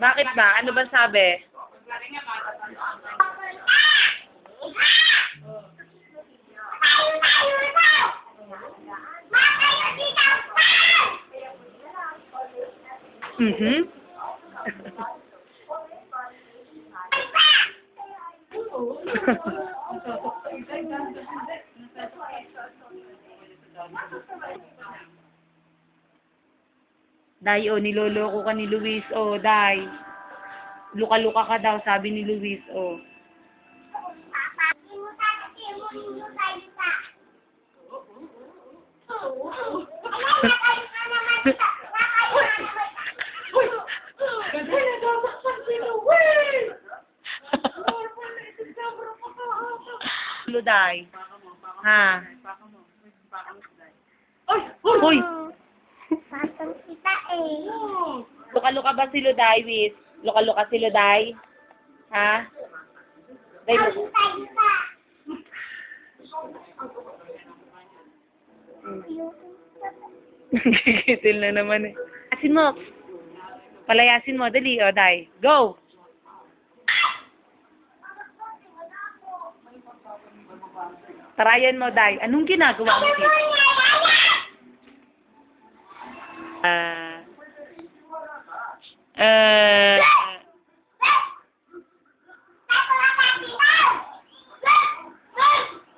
Bakit ba? Ano ba sabi? Mhm. Day, oh, niloloko ka ni Luis, oh, Day. Luka-luka ka daw, sabi ni Luis, oh. Lo, Day. Ha? Uy! Uy! Patong kita eh. Luka-luka ba si Luday, Wis? Luka-luka si Luday? Ha? Day. Gigitil na naman eh. Asin mo. Palayasin mo. Dali, o, Day. Go! Tarayan mo, Day. Anong ginagawa mo dito? 呃，